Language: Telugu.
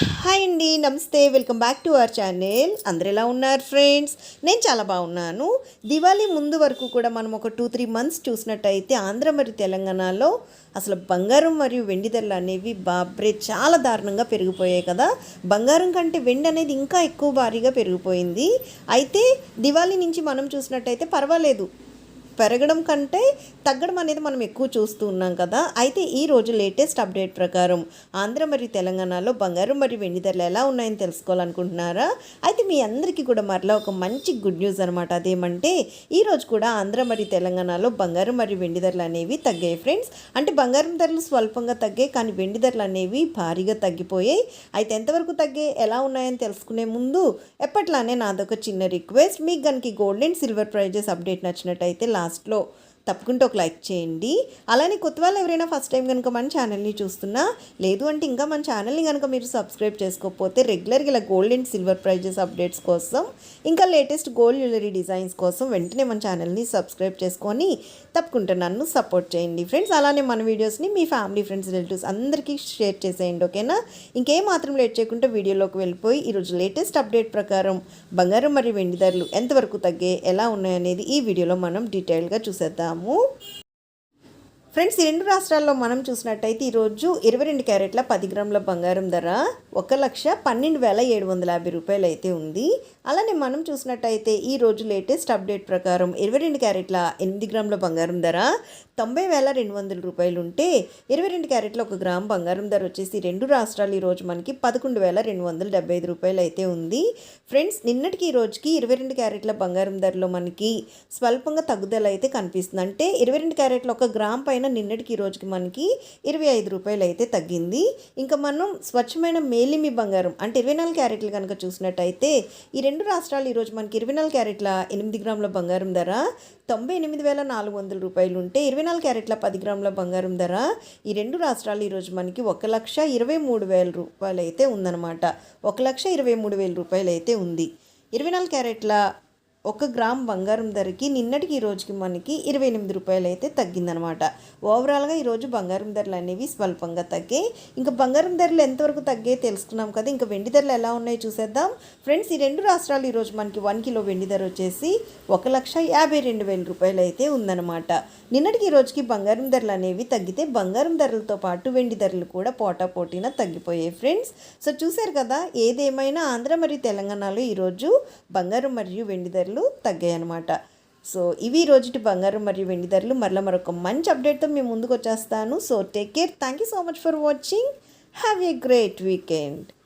హాయ్ అండి నమస్తే welcome back to our channel. అందరు ఎలా ఉన్నారు ఫ్రెండ్స్? నేను చాలా బాగున్నాను. దివాళీ ముందు వరకు కూడా మనం ఒక టూ త్రీ మంత్స్ చూసినట్టయితే ఆంధ్ర మరియు తెలంగాణలో అసలు బంగారం మరియు వెండి ధరలు అనేవి బాబ్రే చాలా దారుణంగా పెరిగిపోయాయి కదా. బంగారం కంటే వెండి అనేది ఇంకా ఎక్కువ భారీగా పెరిగిపోయింది. అయితే దివాళీ నుంచి మనం చూసినట్టయితే పర్వాలేదు. పెరగడం కంటే తగ్గడం అనేది మనం ఎక్కువ చూస్తూ ఉన్నాం కదా. అయితే ఈ రోజు లేటెస్ట్ అప్డేట్ ప్రకారం ఆంధ్ర మరియు తెలంగాణలో బంగారం మరియు వెండి ధరలు ఎలా ఉన్నాయని తెలుసుకోవాలనుకుంటున్నారా? అయితే మీ అందరికీ కూడా మరలా ఒక మంచి గుడ్ న్యూస్ అనమాట అదేమంటే ఈ రోజు కూడా ఆంధ్ర మరియు తెలంగాణలో బంగారం మరియు వెండి ధరలు అనేవి తగ్గాయి ఫ్రెండ్స్. అంటే బంగారం ధరలు స్వల్పంగా తగ్గాయి కానీ వెండి ధరలు అనేవి భారీగా తగ్గిపోయాయి. అయితే ఎంతవరకు తగ్గాయి ఎలా ఉన్నాయని తెలుసుకునే ముందు ఎప్పట్లానే నాదొక చిన్న రిక్వెస్ట్. మీకు కనుక gold and silver prizes update నచ్చినట్టయితే లాస్ట్లో తప్పకుండా ఒక లైక్ చేయండి. అలానే కొత్త వాళ్ళు ఎవరైనా ఫస్ట్ టైం కనుక మన ఛానల్ని చూస్తున్నా లేదు అంటే ఇంకా మన ఛానల్ని కనుక మీరు సబ్స్క్రైబ్ చేసుకోకపోతే రెగ్యులర్గా ఇలా gold and silver prizes updates కోసం ఇంకా లేటెస్ట్ గోల్డ్ జ్యువెలరీ డిజైన్స్ కోసం వెంటనే మన ఛానల్ని సబ్స్క్రైబ్ చేసుకొని తప్పకుండా నన్ను సపోర్ట్ చేయండి. ఫ్రెండ్స్ అలానే మన వీడియోస్ని మీ ఫ్యామిలీ ఫ్రెండ్స్ రిలేటివ్స్ అందరికీ షేర్ చేసేయండి ఓకేనా ఇంకేం మాత్రం లేట్ చేయకుండా వీడియోలోకి వెళ్ళిపోయి ఈరోజు లేటెస్ట్ అప్డేట్ ప్రకారం బంగారం మరియు వెండి ధరలు ఎంతవరకు తగ్గే ఎలా ఉన్నాయనేది ఈ వీడియోలో మనం డీటెయిల్గా చూసేద్దాము ఫ్రెండ్స్ ఈ రెండు రాష్ట్రాల్లో మనం చూసినట్టయితే ఈరోజు ఇరవై రెండు క్యారెట్ల పది గ్రాముల బంగారం ధర ఒక లక్ష పన్నెండు వేల ఏడు వందల యాభై రూపాయలు అయితే ఉంది. అలానే మనం చూసినట్టయితే ఈ రోజు లేటెస్ట్ అప్డేట్ ప్రకారం ఇరవై రెండు క్యారెట్ల ఎనిమిది గ్రాముల బంగారం ధర తొంభై వేల రెండు వందల రూపాయలు ఉంటే ఇరవై రెండు క్యారెట్ల ఒక గ్రామ్ బంగారం ధర వచ్చేసి రెండు రాష్ట్రాలు ఈరోజు మనకి పదకొండు వేల రెండు వందల డెబ్బై ఐదు రూపాయలు అయితే ఉంది. ఫ్రెండ్స్ నిన్నటికి ఈ రోజుకి ఇరవై రెండు క్యారెట్ల బంగారం ధరలో మనకి స్వల్పంగా తగ్గుదల అయితే కనిపిస్తుంది. అంటే ఇరవై రెండు క్యారెట్ల ఒక గ్రామ్ పైన నిన్నటికి ఈ రోజుకి మనకి ఇరవై ఐదు రూపాయలు అయితే తగ్గింది. ఇంకా మనం స్వచ్ఛమైన మేలిమి బంగారం అంటే ఇరవై నాలుగు క్యారెట్లు కనుక చూసినట్టయితే ఈ రెండు రాష్ట్రాలు ఈరోజు మనకి ఇరవై నాలుగు క్యారెట్ల ఎనిమిది గ్రాముల బంగారం ధర తొంభై ఎనిమిది వేల నాలుగు వందల రూపాయలు ఉంటే ఇరవై నాలుగు క్యారెట్ల పది గ్రాముల బంగారం ధర ఈ రెండు రాష్ట్రాలు ఈరోజు మనకి ఒక లక్ష ఇరవై మూడు వేల రూపాయలు అయితే ఉందన్నమాట. ఒక లక్ష ఇరవై మూడు వేల రూపాయలు అయితే ఉంది. ఇరవై నాలుగు క్యారెట్ల ఒక గ్రామ్ బంగారం ధరకి నిన్నటికి ఈ రోజుకి మనకి ఇరవై ఎనిమిది రూపాయలు అయితే తగ్గిందనమాట ఓవరాల్గా ఈరోజు బంగారం ధరలు అనేవి స్వల్పంగా తగ్గాయి. ఇంకా బంగారం ధరలు ఎంతవరకు తగ్గాయి తెలుసుకున్నాం కదా. ఇంకా వెండి ధరలు ఎలా ఉన్నాయో చూసేద్దాం. ఫ్రెండ్స్ ఈ రెండు రాష్ట్రాలు ఈరోజు మనకి వన్ కిలో వెండి ధర వచ్చేసి ఒక లక్ష యాభై రెండు వేల రూపాయలు అయితే ఉందన్నమాట నిన్నటికి ఈ రోజుకి బంగారం ధరలు అనేవి తగ్గితే బంగారం ధరలతో పాటు వెండి ధరలు కూడా పోటా పోటీన తగ్గిపోయాయి ఫ్రెండ్స్. సో చూశారు కదా ఏదేమైనా ఆంధ్ర మరియు తెలంగాణలో ఈరోజు బంగారం మరియు వెండి ధరలు తగ్గాయి తగ్గాయన్నమాట. సో ఇవి రోజుటి బంగారం మరియు వెండి ధరలు. మరలా మరొక మంచి అప్డేట్తో మేము ముందుకు వచ్చేస్తాను so take care thank you so much for watching have a great weekend